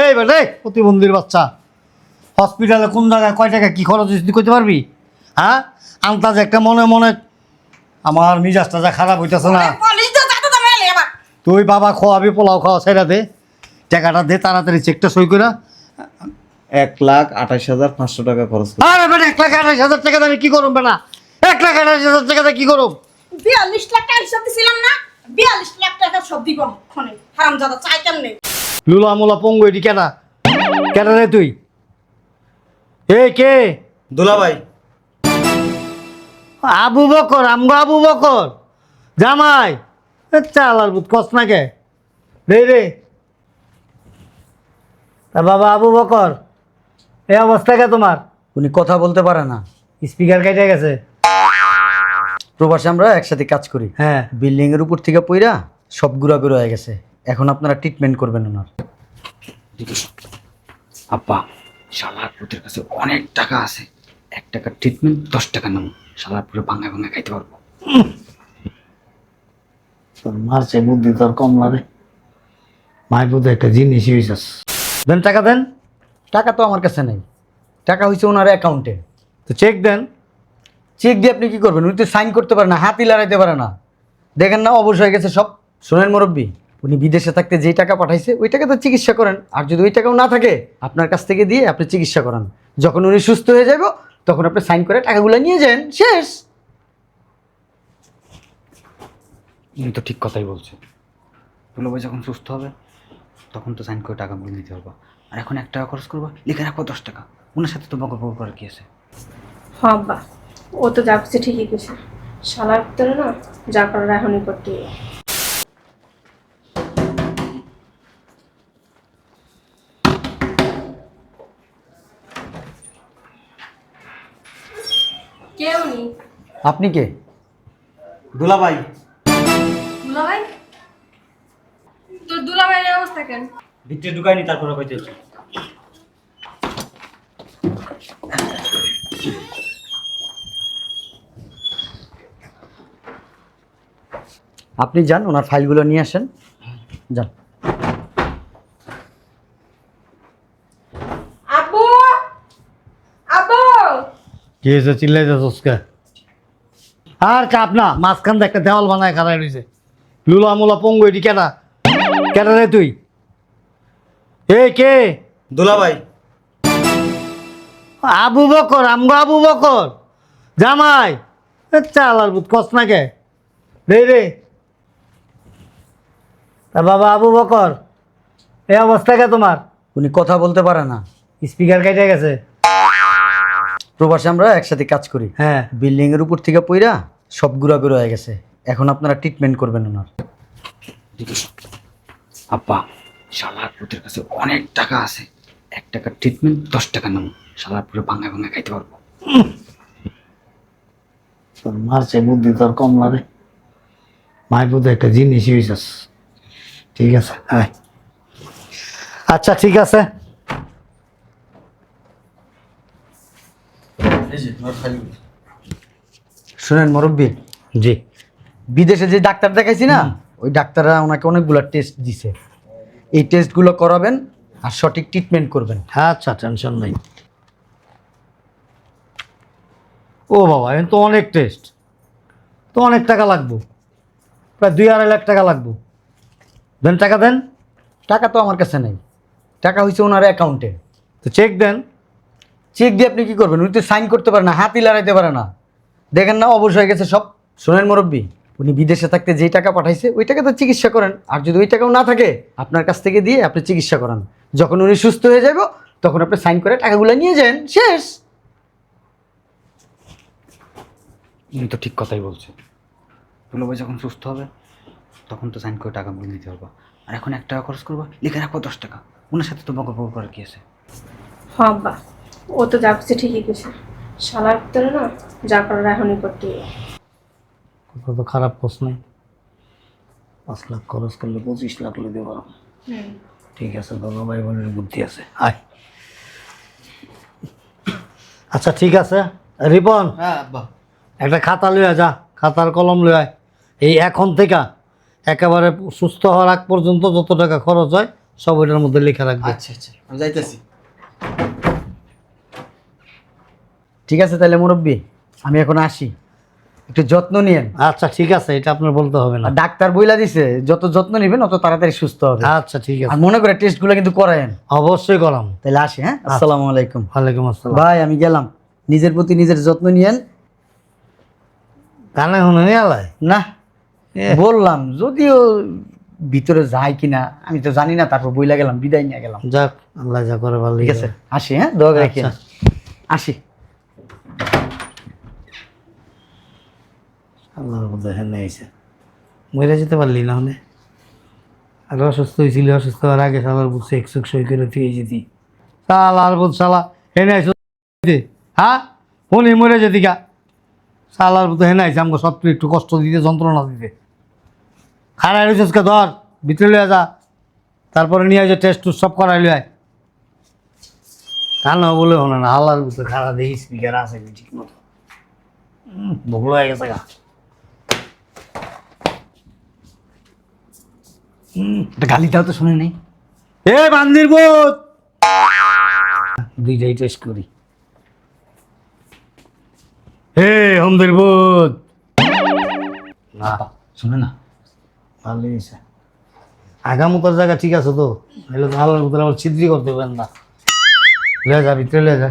এই বেটে প্রতিবন্ধীর বাচ্চা। হসপিটালে কোন জায়গায় কয় টাকা কী খরচ হয়েছে তুই করতে পারবি? হ্যাঁ? আন্তাজ একটা মনে মনে আমার মিজাজটা যা খারাপ হইতেছে না। তুই বাবা খোয়াবি পোলাও খাওয়া সেটা দে। টাকাটা দে তাড়াতাড়ি চেকটা সই করে। এক লাখ আঠাশ হাজার পাঁচশো টাকা খরচ। আরে বেটা এক লাখ আঠাশ হাজার টাকা আমি কি করুম বেটা? এক লাখ আঠাশ হাজার টাকা দিয়ে কি করুম? বিয়াল্লিশ লাখ টাকা হিসাব দিছিলাম না বিয়াল্লিশ লাখ টাকা সব দিব ক্ষণে। হারাম দাদা চাই কেমনে? লুলা মোলা পঙ্গু এটি কেনা কেনা রে তুই? এই কে? দুলা ভাই আবু বকর আমগো আবু বকর। জামাই এ চালার বুত কস না কে? রে রে তা বাবা আবু বকর এই অবস্থা কে তোমার? উনি কথা বলতে পারে না। স্পিকার কেটে গেছে। প্রবাসে আমরা একসাথে কাজ করি। হ্যাঁ। বিল্ডিং এর উপর থেকে পইরা সব গুড়া গুঁড়ো হয়ে গেছে। এখন আপনারা ট্রিটমেন্ট করবেন ওনার। আব্বা শালার পুতের কাছে অনেক টাকা আছে। এক টাকার ট্রিটমেন্ট দশ টাকা নেব। শালার পুরো ভাঙা ভাঙা খাইতে পারব। তোর মারছে বুদ্ধি তোর কম লাগে মায়ের বুদ্ধি একটা জিনিস হয়েছিস দেন টাকা দেন। টাকা তো আমার কাছে নেই। টাকা হয়েছে ওনার অ্যাকাউন্টে তো চেক দেন। চেক দিয়ে আপনি কি করবেন? উনি তো সাইন করতে পারে না হাতই লড়াইতে পারে না। দেখেন না অবশ্য হয়ে গেছে সব। শোনেন মুরব্বী। উনি বিদেশে থাকতে যেই টাকা পাঠাইছে ওই টাকা তো চিকিৎসা করেন। আর যদি ওই টাকাও না থাকে আপনার কাছ থেকে দিয়ে আপনি চিকিৎসা করান। যখন উনি সুস্থ হয়ে যাব তখন আপনি সাইন করে টাকাগুলো নিয়ে যান। শেষ। উনি তো ঠিক কথাই বলছে। দুলো ভাই যখন সুস্থ হবে তখন তো সাইন করে টাকা বলে দিতে পারব আর এখন এক টাকা খরচ করব লিখে রাখব দশ টাকা। ওনার সাথে তো বকর বকর করার কি আছে? হব্বা ও তো যা করছে ঠিকই করছে। শালার ভিতরে না যা করার এখনই করতে আপনি কে? দুলা ভাই দুলাভাই? তোর দুলাভাইয়ের অবস্থা কেন ভিতরে ঢুকাইনি তারপরে কইতেছি আপনি যান ওনার ফাইলগুলো নিয়ে আসেন। যান। আব্বু! আব্বু! কি হয়েছে? চিল্লাই যাচ্ছ আর চাপ না মাঝখান দিয়ে একটা দেওয়াল বানায় খারাই রয়েছে। লুলা মোলা পঙ্গু এটি কেনা কেনা রে তুই? এই কে? দুলা ভাই আবু বকর আমগো আবু বকর। জামাই এ চালার বুত কস না কে? রে রে। তা বাবা আবু বকর এই অবস্থা কে তোমার? উনি কথা বলতে পারে না। স্পিকার কেটে গেছে। প্রবাসে আমরা একসাথে কাজ করি। হ্যাঁ। বিল্ডিং এর উপর থেকে পইরা সব গুড়া গুঁড়ো হয়ে গেছে। এখন আপনারা ট্রিটমেন্ট করবেন ওনার। আব্বা শালার পুতের কাছে অনেক টাকা আছে। এক টাকার ট্রিটমেন্ট দশ টাকা নেব। শালার পুরো ভাঙা ভাঙা খাইতে পারব। তোর মারছে বুদ্ধি তোর কম লাগে মায়ের বুদ্ধি একটা জিনিস ঠিক আছে। আয় আচ্ছা ঠিক আছে। শুনেন মুরব্বী জি। বিদেশে যে ডাক্তার দেখাইছি না ওই ডাক্তাররা ওনাকে অনেকগুলো টেস্ট দিছে। এই টেস্টগুলো করাবেন আর সঠিক ট্রিটমেন্ট করবেন। আচ্ছা টেনশন নেই। ও বাবা এখন তো অনেক টেস্ট তো অনেক টাকা লাগবো। প্রায় দুই আড়াই লাখ টাকা লাগবো। দেন টাকা দেন। টাকা তো আমার কাছে নেই। টাকা হয়েছে ওনার অ্যাকাউন্টে তো চেক দেন। চেক দিয়ে আপনি কি করবেন? উনি তো সাইন করতে পারে না, হাতই লড়াইতে পারে না। দেখেন না অবশ্য হয়ে গেছে সব। শোনেন মুরব্বী, উনি বিদেশে থাকতে যেই টাকা পাঠাইছে, ওই টাকা তো চিকিৎসা করেন। আর যদি ওই টাকাও না থাকে, আপনার কাছ থেকে দিয়ে আপনি চিকিৎসা করান। যখন উনি সুস্থ হয়ে যাব তখন আপনি সাইন করে টাকাগুলো নিয়ে যান। শেষ। উনি তো ঠিক কথাই বলছে। দুলো ভাই, যখন সুস্থ হবে, তখন তো সাইন করে টাকা বলে দিতে পারব আর এখন এক টাকা খরচ করব, লিখে রাখব দশ টাকা। ওনার সাথে তো বকর করার কি আছে? হব্বা ও তো যা করছে ঠিকই করছে শালার ভিতরে না যা করার এখনই করতে। কথা তো খারাপ প্রশ্ন পাঁচ লাখ খরচ করলে পঁচিশ লাখ দিতে পারো ঠিক আছে দাদা ভাই বোনের বুদ্ধি আছে। আয়। আচ্ছা ঠিক আছে। রিপন হ্যাঁ একটা খাতা লইয়া যা। খাতার কলম লইয়া এই এখন থেকে একেবারে সুস্থ হওয়ার আগ পর্যন্ত যত টাকা খরচ হয় সব ওইটার মধ্যে লেখা রাখবে। আচ্ছা আচ্ছা। আমি যাইতেছি। ঠিক আছে তাহলে মুরব্বী আমি এখন আসি। একটু যত্ন নিয়েন। আচ্ছা ঠিক আছে এটা আপনার বলতে হবে না। আর ডাক্তার বইলা দিছে যত যত্ন নেবেন অত তাড়াতাড়ি সুস্থ হবে। আচ্ছা ঠিক আছে। আর মনে করে টেস্টগুলো কিন্তু করায়েন। অবশ্যই করাম। তাহলে আসি হ্যাঁ? আসসালামু আলাইকুম। ওয়ালাইকুম আসসালাম। ভাই আমি গেলাম। নিজের প্রতি নিজের যত্ন নিয়েন। কানে শুনে নিয়ে না বললাম যদিও ভিতরে যায় কিনা আমি তো জানি না তারপর বইলা গেলাম বিদায় নিয়ে গেলাম। যাক আল্লাহ যা করে ভালো ঠিক আছে আসি হ্যাঁ? দোয়া রাখি আচ্ছা। আসি। আল্লাহর মধ্যে হ্যাঁ এসে মরে যেতে পারলি না হলে। আর অসুস্থ হয়েছিল অসুস্থ হওয়ার আগে সালার বুঝছে একশো সই করে তুই যেতি। সালার বুধ সালা হেনে আইসো হ্যাঁ? উনি মরে যেতি গা। সালার বুধ হেনে আইসে আমাকে সব একটু কষ্ট দিতে, যন্ত্রণা দিতে। খারাই রয়েছিস কে ধর, ভিতরে লয়ে যা। তারপরে নিয়ে আসে টেস্ট টুস্ট সব করাই লয় কান বলে হনে না আল্লাহর বুঝতে খারাপ দেখি স্পিকার আছে ঠিক মতো। বগলো হয়ে গেছে গা। একটা গালিটাও তো শুনে নেই। এ বান্দির বোধ দুইটাই টেস্ট করি। হে হমদের বোধ না শুনে না। হয়েছে আগামতার জায়গা ঠিক আছে তো? নাহলে তো আল্লাহর ভিতরে আবার ছিদ্রি করতে পারেন না। লে যা ভিতরে লে যা।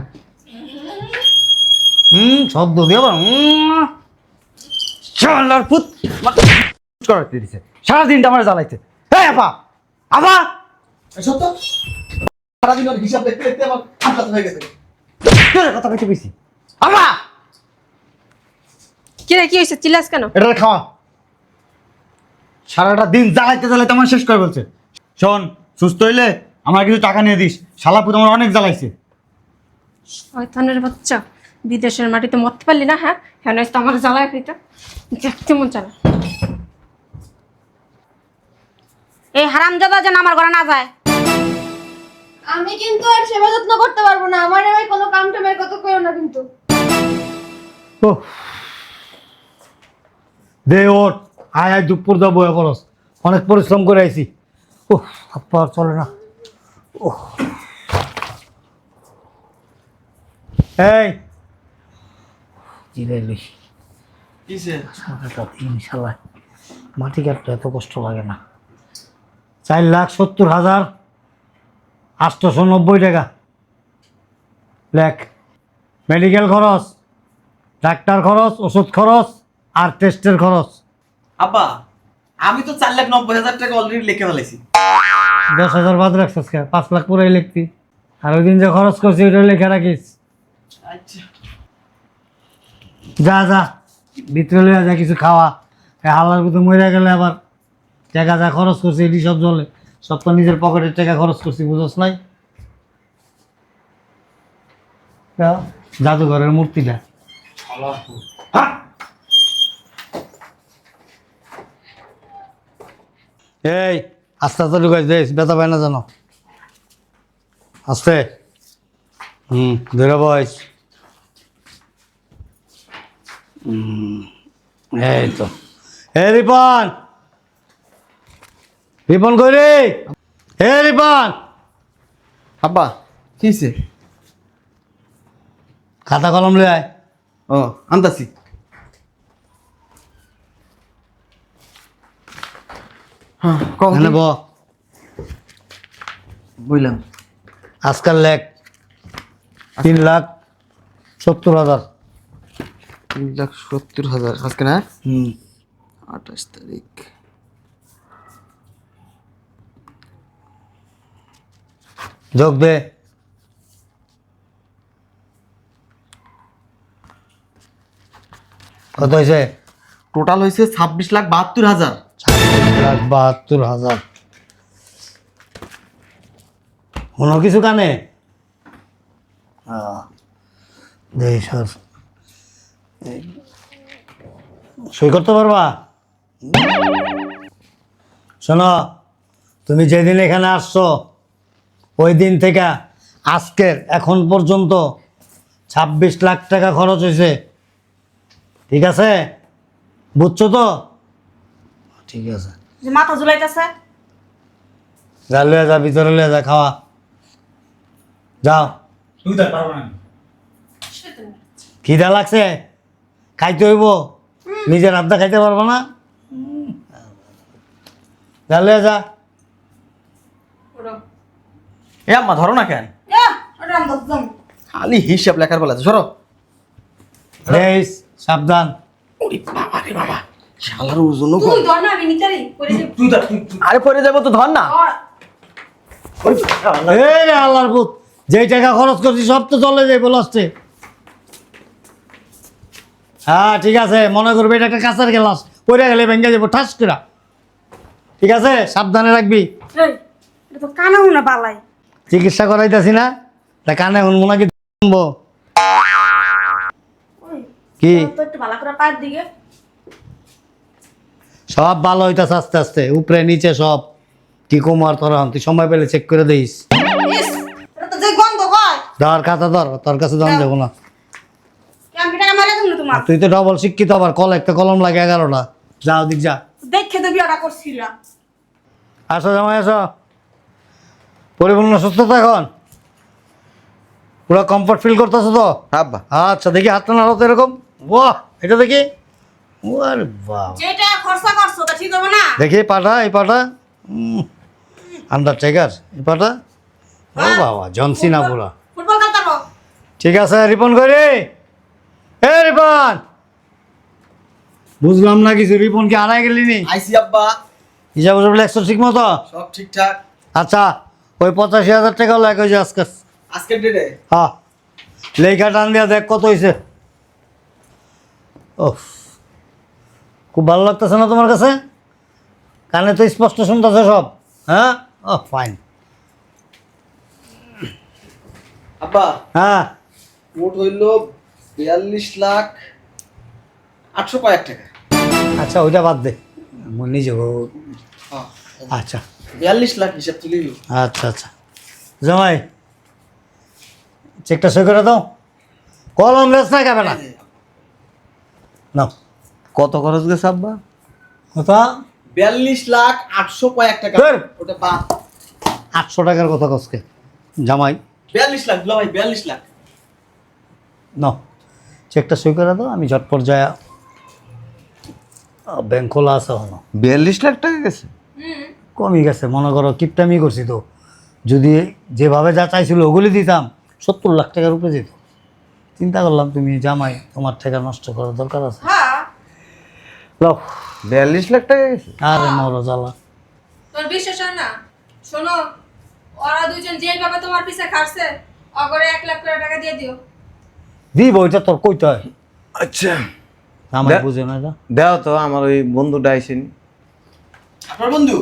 হুম শব্দ দিয়ে আবার শালার পুত সারাদিনটা আমার জ্বালাইছে। আপা। আপা। সত্য? সারাদিন ওর হিসাব দেখতে দেখতে আমার হাত হয়ে গেছে। তোর কথা কইতে কইছি? আপা। কি রে কি হয়েছে চিল্লাস কেন? এটা খাওয়া। সারাটা দিন জ্বালাইতে জ্বালাইতে আমার শেষ করে বলছে শোন সুস্থ হইলে আমার কিছু টাকা নিয়ে দিস। আমার অনেক জ্বালাইছে। শয়তানের বাচ্চা বিদেশের মাটিতে মরতে পারলি না হ্যাঁ? হ্যাঁ নয় তো আমার জ্বালায় দেখতে মন চালা এই হারামজাদা যেন আমার ঘরে না যায়। আমি কিন্তু আর সেবা যত্ন করতে পারব না। আমার ওই কোনো কাম টামের কথা কইও না কিন্তু। ও দে ওর আয় আয় দুপুর বয়ে পড়স অনেক পরিশ্রম করে আইছি। ও আপা চলে না। ও এই। জিরাইলি কিসে? সারাটা দিন শালায় মাটি কাটতে এত কষ্ট লাগে না। চার লাখ সত্তর হাজার আটশোশো নব্বই টাকা। লেখ। মেডিকেল খরচ ডাক্তার খরচ ওষুধ খরচ আর টেস্টের খরচ। আব্বা আমি তো চার লাখ নব্বই হাজার টাকা অলরেডি লিখে ফেলেছি দশ হাজার বাদ রাখছিস কে? পাঁচ লাখ পুরাই লিখতি। আর ওই দিন যে খরচ করছি ওইটা লিখে রাখিস। আচ্ছা। যা যা ভিতরে লইয়া যা কিছু খাওয়া। এই হাল্লার ভিতরে মরে গেলে আবার টাকা যা খরচ করছি এটি সব জলে। সব তো নিজের পকেটের টাকা খরচ করছি, বুঝোস নাই? জাদুঘরের মূর্তিটা। এই, আস্তে আস্তে ঢুকাই দেশ ব্যথা পায় না জানো আস্তে। হুম, ধরে বয়স এই তো। হে রিপন! রিপন কই রে হে রিপন। আব্বা কিসে খাতা কলম লই আয়। ও আনতাছি। হ্যাঁ কম এখানে ব। বুঝলাম আজকাল লেখ তিন লাখ সত্তর হাজার। তিন লাখ সত্তর হাজার। আজকে না? হুম। আঠাশ তারিখ। যোগ দে। কত হয়েছে? টোটাল হয়েছে ছাব্বিশ লাখ বাহাত্তর হাজার। লাখ বাহাত্তর হাজার। কোনো কিছু কানে? দেই সই করতে পারবা? শোনো তুমি যেদিন এখানে আসছো ওই দিন থেকে আজকের এখন পর্যন্ত ছাব্বিশ লাখ টাকা খরচ হয়েছে। ঠিক আছে? বুঝছ তো? ঠিক আছে। যে মাথা ঝুলাইতেছে? যা লয়ে যা ভিতরে লয়ে যা খাওয়া। যাও। তুই তো পারব না খিদা লাগছে? খাইতে হইব? নিজের আড্ডা খাইতে পারব না? যা লয়ে যা। এ আম্মা ধরো না কেন। খালি হিসাব লেখার বেলা সরো। রেস সাবধান। ওরে বাবা রে বাবা শালার ওজন তুই ধর না আমি তুই তো তুই তুই- আরে পরে যাব তো ধর না। ধর। এই রে আল্লাহর পুত যেই টাকা খরচ করছি সব তো চলে হ্যাঁ ঠিক আছে মনে করবি এটা একটা কাঁচার গ্লাস পড়ে গেলে ভেঙে যাব ঠাস করে। ঠিক আছে সাবধানে রাখবি। এই, এটা তো কানা হুনা বালাই চিকিৎসা করাইতেছি না? তা কানে হুন মোনাকি শুনব? কি? সব ভালো হইতাছে আস্তে আস্তে উপরে নিচে সব। কি কুমার তোর তুই সময় পেলে চেক করে দিস যে ধর খাতা ধর তোর কাছে দাম যাব না। তুই তো ডবল শিক্ষিত আবার কল একটা কলম লাগে এগারোটা। যাও দিক যা। দেখে তো বিয়াটা করছিলাম আসো জামাই আসো। পরিপূর্ণ সুস্থতা এখন? পুরো কমফর্ট ফিল করতেছো তো? আব্বা। আচ্ছা দেখি হাতটা নাড়ো তো এরকম। বাহ এটা দেখি? ওর বাহ যেটা খরচা করছ তা ঠিক হবে না? দেখি পাটা এই পাটা। আন্ডারটেকার এই পাটা। ও বাবা জনসিনা পুরা। ফুটবল খেলতে পারো। ঠিক আছে রিপন করি। এ রিপন! বুঝলাম না কিছু রিপন কি হারাই গেলি নি? আইসি আব্বা। হিসাব ঠিক মতো? সব ঠিকঠাক। আচ্ছা ওই পঁচাশি হাজার টাকা এক হয়েছে আজকে। আজকের ডেটে হ্যাঁ। লেখা টান দিয়া দেখ কত হয়েছে। ও খুব ভালো লাগতেছে না তোমার কাছে? কানে তো স্পষ্ট শুনতেছে সব। হ্যাঁ? ও ফাইন আব্বা হ্যাঁ। মোট হইল বিয়াল্লিশ লাখ আটশো কয়েক টাকা। আচ্ছা ওইটা বাদ দে। নিজে হ্যাঁ। আচ্ছা। বিয়াল্লিশ লাখ হিসাব তুলি আচ্ছা আচ্ছা। জামাই চেকটা সই করে দাও। কলম রেস না খাবে না নাও। কত খরচ গেছে আব্বা? কথা বিয়াল্লিশ লাখ আটশো কয়েক টাকা। ওটা বাদ আটশো টাকার কথা কসকে জামাই। বিয়াল্লিশ লাখ দুলা ভাই বিয়াল্লিশ লাখ। নাও। চেকটা সই করে দাও আমি ঝটপট যায়। ব্যাংক খোলা আছে হলো বিয়াল্লিশ লাখ টাকা গেছে? কমই গেছে মনে করো কিপটামি করছি তো। যদি যেভাবে যা চাইছিল ওগুলি দিতাম সত্তর লাখ টাকার উপরে যেত চিন্তা করলাম তুমি জামাই তোমার টাকা নষ্ট করার দরকার আছে। হ্যাঁ। লও বিয়াল্লিশ লাখ টাকা গেছে? আরে মরো জ্বালা। তোর বিশ্বাস হয় না? শোনো ওরা দুজন যেভাবে তোমার পিছে খাটছে অগরে এক লাখ করে টাকা দিয়ে দিও। দিব ওইটা তোর কইতে হয়। আচ্ছা। আমার বুঝে না দেও তো আমার ওই বন্ধুটা আইসেনি। আপনার বন্ধু?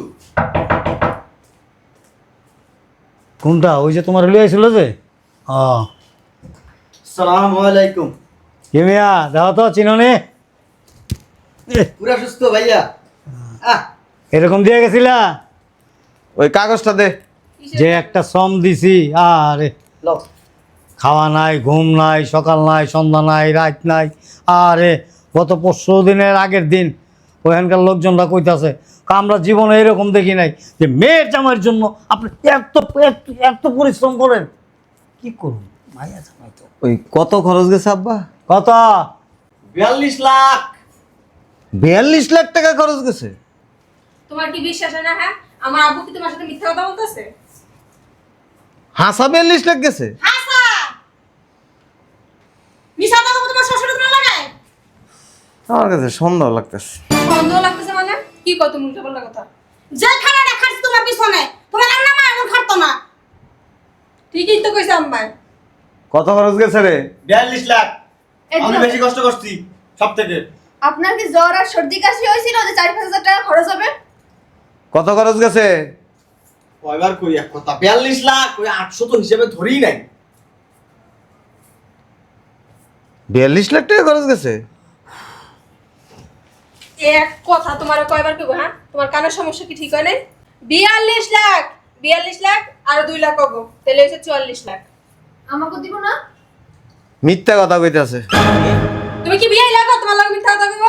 কোনটা? ওই যে তোমার লিয়ে আইছিল যে? ও সালাম আলাইকুম কি মিয়া? দাও তো চিননে পুরা সুস্থ ভাইয়া। আহ। এরকম দিয়ে গেছিলা? ওই কাগজটা দে। যে একটা শ্রম দিছি আরে। খাওয়া নাই ঘুম নাই সকাল নাই সন্ধ্যা নাই রাত নাই আরে। গত পরশু দিনের আগের দিন ওখানকার লোকজনরা কইতাছে আমরা জীবনে এরকম দেখি নাই যে মেয়ের জামাইয়ের জন্য আপনি এত এত এত পরিশ্রম করেন। কি করুন? মাইয়া জামাই তো। ওই কত খরচ গেছে আব্বা? কত? বিয়াল্লিশ লাখ। বিয়াল্লিশ লাখ টাকা খরচ গেছে? তোমার কি বিশ্বাস হয় না হ্যাঁ? আমার আব্বু কি তোমার সাথে মিথ্যা কথা বলতেছে? হাসা বিয়াল্লিশ লাখ গেছে? হাসা! মিশা দাও তোমার শ্বশুর তোমার লাগায়? আমার কাছে সন্দেহ লাগতেছে। সন্দেহ কি কত উল্টো পাল্টা কথা? যে খানাটা খাচ্ছি তোমার পিছনে তোমার রান্না মা এমন খাটতো না। ঠিকই তো কইছে আম্মাই। কত খরচ গেছে রে? বিয়াল্লিশ লাখ। আমি বেশি কষ্ট করছি সব থেকে। আপনার কি জ্বর আর সর্দি কাশি হয়েছিল যে চার পাঁচ হাজার টাকা খরচ হবে? কত খরচ গেছে? কয়বার কই এক কথা বিয়াল্লিশ লাখ ওই আটশো তো হিসেবে ধরেই নাই। বিয়াল্লিশ লাখ টাকা খরচ গেছে? এক কথা তোমার কয়বার কইব হ্যাঁ? তোমার কানের সমস্যা কি ঠিক হয় নাই? বিয়াল্লিশ লাখ! বিয়াল্লিশ লাখ আর দুই লাখ হব তাহলে হচ্ছে চুয়াল্লিশ লাখ। আমাকে দিব না? মিথ্যা কথা কইতাছে। তুমি কি বিয়াই লাগো? তোমার লাগে মিথ্যা কথা কইব?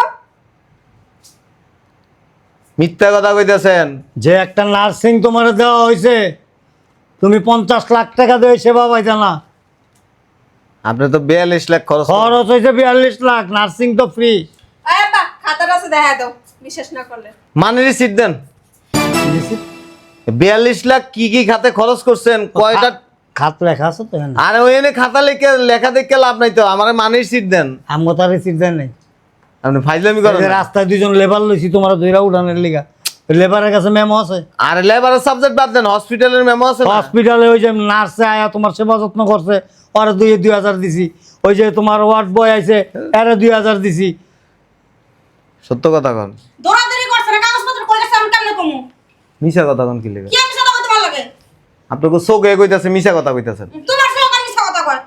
মিথ্যা কথা কইতেছেন। যে একটা নার্সিং তোমার দেওয়া হয়েছে তুমি পঞ্চাশ লাখ টাকা দিয়ে সেবা পাইতে না আপনি তো বিয়াল্লিশ লাখ খরচ। খরচ হয়েছে বিয়াল্লিশ লাখ নার্সিং তো ফ্রি খাতার আছে দেখা দাও। বিশ্বাস না করলে। মানের সিট দেন। বিয়াল্লিশ লাখ কি কি খাতে খরচ করছেন? কয়টা খাত লেখা আছে তো এখানে। ওই এনে খাতা লিখে লেখা দেখে লাভ নাই তো আমার সিট দেন। আমগো তার রিসিট দেয় নাই। আপনি ফাইজলামি করেন রাস্তায় দুজন লেবার লইছি তোমার দুইরা উঠানের লিগা। লেবারের কাছে মেমো আছে। আর লেবারের সাবজেক্ট বাদ দেন হসপিটালের মেমো আছে? হসপিটালে ওই যে নার্সে আয়া তোমার সেবা যত্ন করছে ওরা দুই দুই হাজার দিছি। ওই যে তোমার ওয়ার্ড বয় আইছে এরা দুই হাজার দিছি। সত্য কথা কন। দৌড়াদৌড়ি করছে না কাগজপত্র গেছে আমি কেমনে কমু? মিশা কথা কন কি লেগে? কি আমি সাদা কথা ভালো লাগে? আপনাকে চোখে কইতাছে মিশা কথা কইতাছেন। তোমার সঙ্গে আমি মিথ্যা কথা কয়।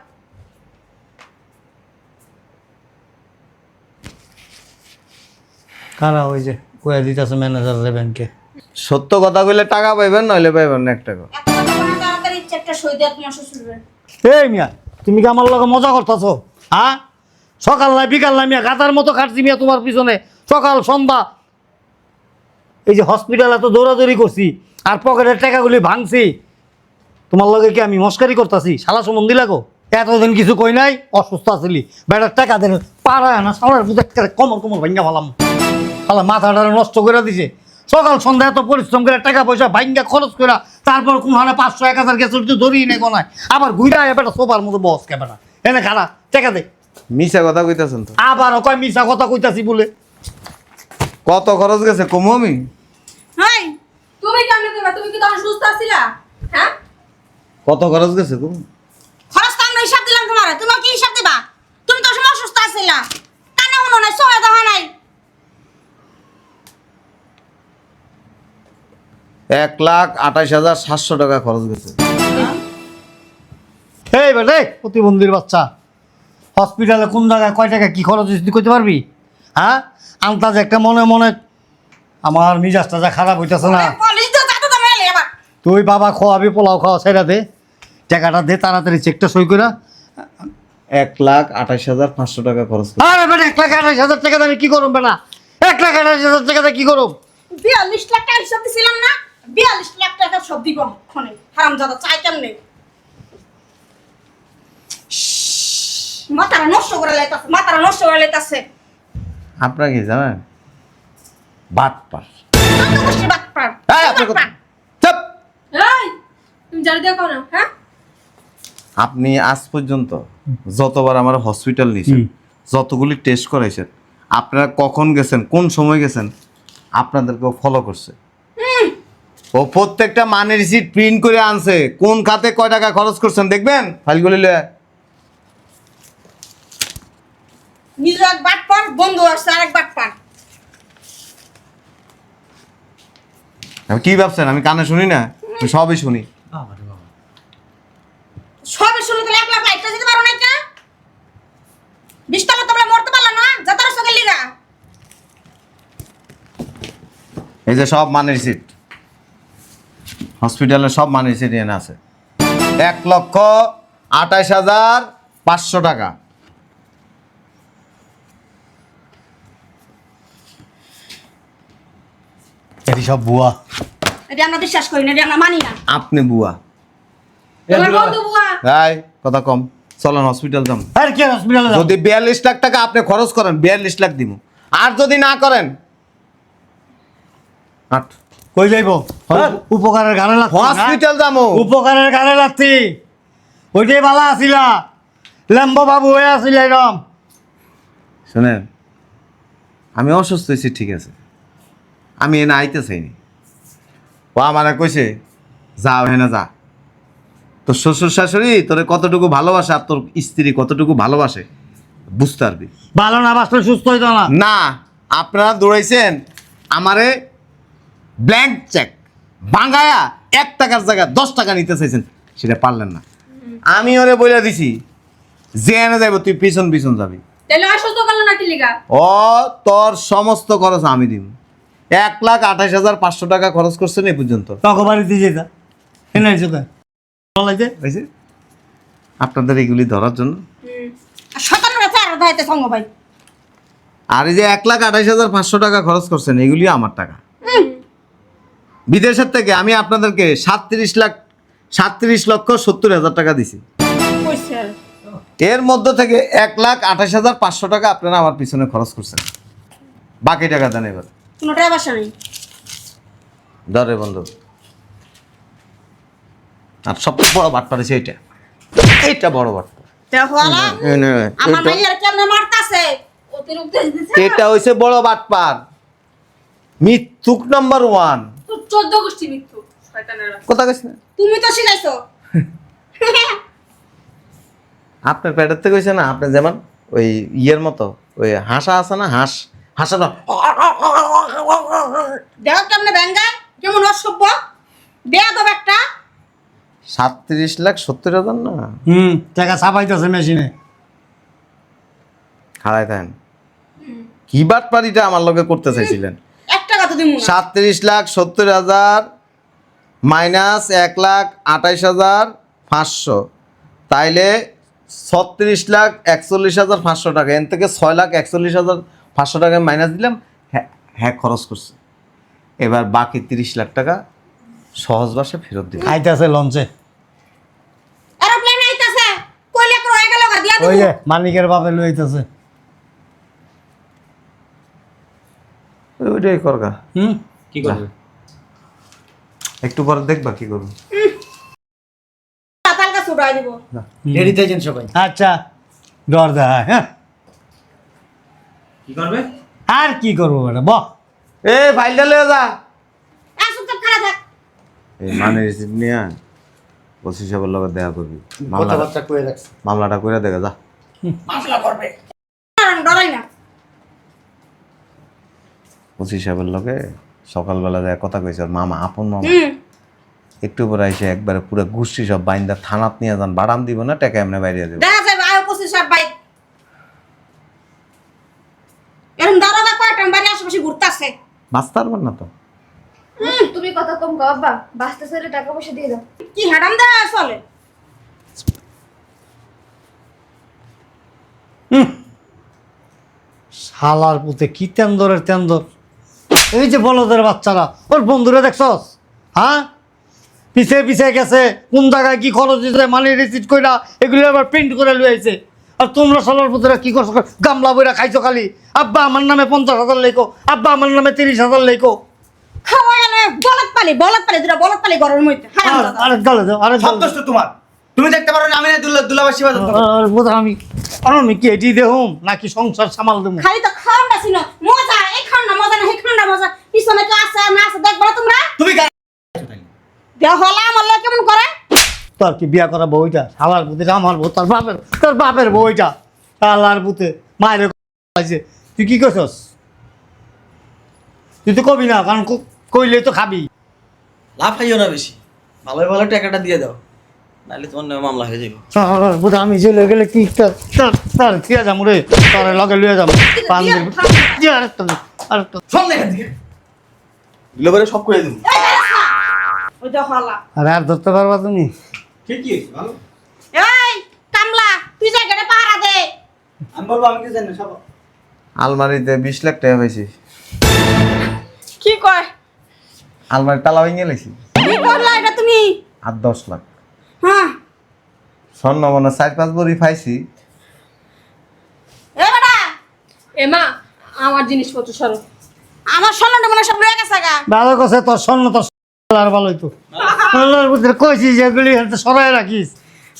কারা ওই যে কয়ে দিতেছে ম্যানেজার ব্যাংকে সত্য কথা কইলে টাকা পাইবেন নইলে পাইবেন না এক টাকা। তাড়াতাড়ি চেকটা সই দেওয়া তোমার শ্বশুরের এই মিয়া তুমি কি আমার লগে মজা করতেছো? হ্যাঁ? সকাল নাই বিকাল নাই মিয়া গাতার মতো খাটছি মিয়া তোমার পিছনে। সকাল সন্ধ্যা। এই যে হসপিটালে তো দৌড়াদৌড়ি করছি আর পকেটের টাকাগুলি ভাঙছি। তোমার লগে কি আমি মস্কারি করতেছি? শালা সম্বন্ধী লাগো? এতদিন কিছু কই নাই অসুস্থ আছিলি। বেটার টাকা দেন পাড়ায় না সালার কমর কমর ভাঙ্গা ফেলাম। শালা মাথাটা নষ্ট করে দিছে। সকাল সন্ধ্যা এত পরিশ্রম করে টাকা পয়সা ভাঙ্গা খরচ করে তারপর কোন হানে পাঁচশো এক হাজার গেছে ধরিয়ে নেই কোনায় আবার ঘুরা বেটা সোফার মতো বস কে বেটা এনে খানা টাকা দে। মিশা কথা কইতাছেন তো। আবার কয় মিশা কথা কইতাছি বলে। কত খরচ গেছে কমু আমি? হাই তুমি কেমনে কইবা তুমি কি তখন সুস্থ আছিলা? হ্যাঁ? কত খরচ গেছে কমু? খরচ তো আমরা হিসাব দিলাম তোমার। তুমি কি হিসাব দিবা? তুমি তো সময় অসুস্থ আছিলা। কানে শুনো নাই? সহায় দেওয়া নাই। এক লাখ আঠাশ হাজার সাতশো টাকা খরচ গেছে। এই বেটে প্রতিবন্ধীর বাচ্চা। হসপিটালে কোন জায়গায় কয় টাকা কি খরচ হয়েছে তুই কইতে পারবি? হ্যাঁ? আন্তাজ একটা মনে মনে আমার মিজাজটা যা খারাপ হইতেছে না। তুই বাবা খাওয়াবি পোলাও খাওয়া সেটা দে। টাকাটা দে তাড়াতাড়ি চেকটা সই করে এক লাখ আঠাশ হাজার পাঁচশো টাকা খরচ আরে বেটা এক লাখ আঠাশ হাজার টাকা আমি কি করুম বেটা? এক লাখ আঠাশ হাজার টাকা দিয়ে কি করুম? বিয়াল্লিশ লাখ টাকা হিসাব দিছিলাম না বিয়াল্লিশ লাখ টাকা সব দিব ক্ষণে হারাম দাদা চাই কেমনে? মাথারা নষ্ট করে লাইতাছে মাথারা নষ্ট করে লাইতাছে। আপনার কি জানেন? বাট পার। হ্যাঁ? আপনি আজ পর্যন্ত যতবার আমার হসপিটাল নিয়েছেন যতগুলি টেস্ট করাইছেন আপনারা কখন গেছেন কোন সময় গেছেন আপনাদেরকেও ফলো করছে। ও প্রত্যেকটা মানের রিসিট প্রিন্ট করে আনছে। কোন খাতে কয় টাকা খরচ করছেন দেখবেন? ফাইলগুলি লয়ে। নিজের এক বাট পার বন্ধু আসছে আরেক বাট পার। আমি কি ভাবছেন? আমি কানে শুনি না? আমি সবই শুনি। সবে শুনে তো এক লাখ লাইটটা দিতে পারো না কে বিশতলা তোমরা মরতে পারল না? যাতার সঙ্গে লিগা এই যে সব মানের রিসিট হসপিটালে সব মানের রিসিট এনে আছে। এক লক্ষ আঠাশ হাজার পাঁচশো টাকা। এটি সব বুয়া। এটা আমরা বিশ্বাস করি না এটা আমরা মানি না। আপনি বুয়া। তোমার বন্ধু বুয়া। তাই কথা কম। চলেন হসপিটাল যান আর কি হসপিটালে যদি বিয়াল্লিশ লাখ টাকা আপনি খরচ করেন বিয়াল্লিশ লাখ দিব আর যদি না করেন আট। কই যাইব? উপকারের গানে লাগছি না? হসপিটাল যাব উপকারের গানে লাগছি। ওইটাই বালা আসিলা। লেম্বো বাবু হয়ে আসিল এরম। শোনেন আমি অসুস্থ হয়েছি ঠিক আছে। আমি এনে আইতে চাইনি ও আমার কইছে যাও হেনা যা। তোর শ্বশুর শাশুড়ি তোরে কতটুকু ভালোবাসে আর তোর স্ত্রী কতটুকু ভালোবাসে বুঝতে পারবি। ভালো না বাঁচলে সুস্থ হইতো না। না আপনারা দৌড়াইছেন আমারে ব্ল্যাঙ্ক চেক বাঙ্গায়া এক টাকার জায়গায় দশ টাকা নিতে চাইছেন সেটা পারলেন না। আমি ওরে বলে দিছি যে এনে যাব তুই পিছন পিছন যাবি। তাহলে অসুস্থ করল নাকি লিগা? ও তোর সমস্ত খরচ আমি দিব এক লাখ আঠাশ হাজার পাঁচশো টাকা খরচ করছেন এই পর্যন্ত। তখন বাড়িতে যেতা এনে চোখে বলাইতে হয়েছে আপনাদের এগুলি ধরার জন্য। ভাই আর এই যে এক লাখ আঠাশ হাজার পাঁচশো টাকা খরচ করছেন এগুলি আমার টাকা। বিদেশের থেকে আমি আপনাদেরকে সাতত্রিশ লাখ সাতত্রিশ লক্ষ সত্তর হাজার টাকা দিছি। এর মধ্য থেকে এক লাখ আঠাশ হাজার পাঁচশো টাকা আপনারা আমার পিছনে খরচ করছেন। বাকি টাকা দেন এবার। নেই। ধরে বন্ধু। আর সবচেয়ে বড় বাট পারেছে এইটা। এইটা বড় বাট আমার মাইয়ার কেমনে মারতাছে? অতিরিক্ত এটা হইছে বড় বাটপার। মৃত্যুক নাম্বার ওয়ান। চোদ্দ গোষ্ঠী মৃত্যু। কথা কইছ না। তুমি তো শিখাইছো আপনার প্যাডের থেকে কইছে না আপনি যেমন ওই ইয়ের মতো ওই হাসা আছে না হাঁস হাসা দেখো কেমনে ব্যাঙ্গায় কেমন অসভ্য? বেয়া দেব একটা। সাতত্রিশ লাখ সত্তর হাজার না? হুম টাকা ছাপাইতেছে মেশিনে। হারাই থাকেন কি বাটপারিটা আমার লগে করতে চাইছিলেন? এক টাকা তো দিমু না সাতত্রিশ লাখ সত্তর হাজার মাইনাস এক লাখ আঠাইশ হাজার পাঁচশো। তাইলে ছত্রিশ লাখ একচল্লিশ হাজার পাঁচশো টাকা। এন থেকে ছয় লাখ একচল্লিশ হাজার পাঁচশো টাকা মাইনাস দিলাম। হ্যাঁ খরচ করছে। এবার বাকি তিরিশ লাখ টাকা সহজ ভাষা ফেরত দিবে। লঞ্চে। এরোপ্লেন আইতাছে। কইলে একটু হয়ে গেল দিয়া ওই যে মানিকের বাপে লইতেছে ওইটাই করগা হুম? কি করবে? একটু পরে দেখবা কি করব। তালকা ছুড়াই দিব। রেডি থাকেন সবাই আচ্ছা ডর দেয় হ্যাঁ। কি করবে? আর কি করব বেটা বহ। এ ফাইলটা লয়ে যা। আসুক তো খারাপ থাক। এই মানে রিসিপ্ট নিয়ে ওসি সাহেবের লগে দেখা করবি। মামলাটা রাখছি মামলাটা করে দেখা যা। আমি ডরাই না। ওসি সাহেবের লগে সকালবেলা যায় কথা কইছে ওর মামা আপন মামা। একটু পরে এসে একবারে পুরো গোষ্ঠী সব বাইন্দা থানাত নিয়ে যান বাড়াম দিব না টাকা এমনি বাইরে দেবো দেখা যাবে আয়ো পঁচিশ সব বাইক এরকম দারোগা কয়টা বাড়ি আশেপাশে ঘুরতাছে বাঁচতে পারবেন না তো। হুম, তুমি কথা কম কও আব্বা বাঁচতে চাইলে টাকা পয়সা দিয়ে দাও। কি হারাম দেওয়া চলে। শালার পুতে কি তেন্দরের তেন্দর। এই যে বলদের বাচ্চারা ওর বন্ধুরা দেখছস? হ্যাঁ? পিছে পিছে গেছে কোন জায়গায় কি খরচ দিতে মানি রিসিট কইরা এগুলো আবার প্রিন্ট করে লুয়েছে আর তোমরা শালার পুতরা কি করছ? গামলা বইরা খাইছো খালি? আব্বা আমার নামে পঞ্চাশ হাজার লেখো। আব্বা আমার নামে তিরিশ হাজার লেখো। পালি পালি দুটা পালি মধ্যে। আরেক গালে দাও আরেক গালে দোষ তোমার। তুমি দেখতে পারো না আমি না দুলা দুলাবাসী বাজার আর বোধহয় আমি আর আমি কি এটি দেহুম নাকি সংসার সামাল দেবো? খালি তো ছিল মজা এই খাওয়া মজা না এই খাওয়া মজা। পিছনে তো আছে না আছে দেখবা না তোমরা? তুমি গায়ে দেহ আমার লগে কেমন করে? তোর কি বিয়া করা বউটা শালার পুতে আমার বউ তোর বাপের তোর বাপের বউটা শালার পুতে মায়ের আছে। তুই কি করছস? তুই তো কবি না কারণ কইলে তো খাবি। লাফাইও না বেশি। ভালো ভালো টাকাটা দিয়ে দাও। নাহলে তোমার নামে মামলা হয়ে যাবে আমি চলে গেলে কি তোর থিয়া যাম রে? তোর লগে লুয়ে পান পরে সব করে দেবো। ওই দেহ হলা আরে আর ধরতে পারবা তুমি? ঠিকই ভালো? এই কামলা তুই জায়গাটা পাহারা দে। আমি বলব আমি কি জানি সব। আলমারিতে বিশ লাখ টাকা পাইছি কি কয়? আলমারি তালা ভেঙে গেলেছি কি করলা এটা তুমি? আর দশ লাখ। হ্যাঁ। স্বর্ণ মনে চার পাঁচ বড়ি পাইছি। এ বেটা এমা আমার জিনিসপত্র সরো। আমার স্বর্ণটা মনে হয় সব রয়ে গেছে গা। ভালো কথা তোর স্বর্ণ তোর আর ভালোই তো। আল্লাহর পুত্রে কইছি যেগুলি সরাই রাখিস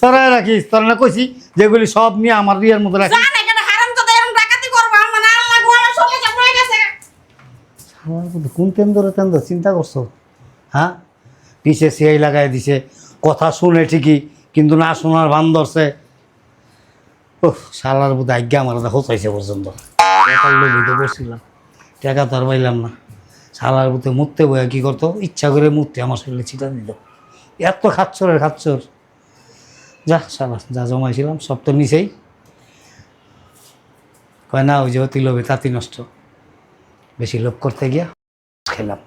সরাই রাখিস। তোর না কইছি যেগুলি সব নিয়ে আমার বিয়ের মতো রাখিস। কোন তেন্দরে তেন্দর চিন্তা করছ? হ্যাঁ? পিছে সিআই লাগাই দিছে। কথা শুনে ঠিকই কিন্তু না শোনার ভান ধরছে। ওহ শালার বোধ আজ্ঞা আমার হোচাইছে পর্যন্ত। টাকার লোভিতে বসছিলাম টাকা তো আর পাইলাম না। শালার মধ্যে মুততে বয়া কী করতো? ইচ্ছা করে মুততে আমার শরীরে ছিটা দিত। এত খাচ্ছরের খাচ্ছর। যা সালা যা জমাইছিলাম, সব তো নিচেই কয় না, ওই যে অতি লোভে তাঁতি নষ্ট। বেশি লোভ করতে গিয়া খেলাম।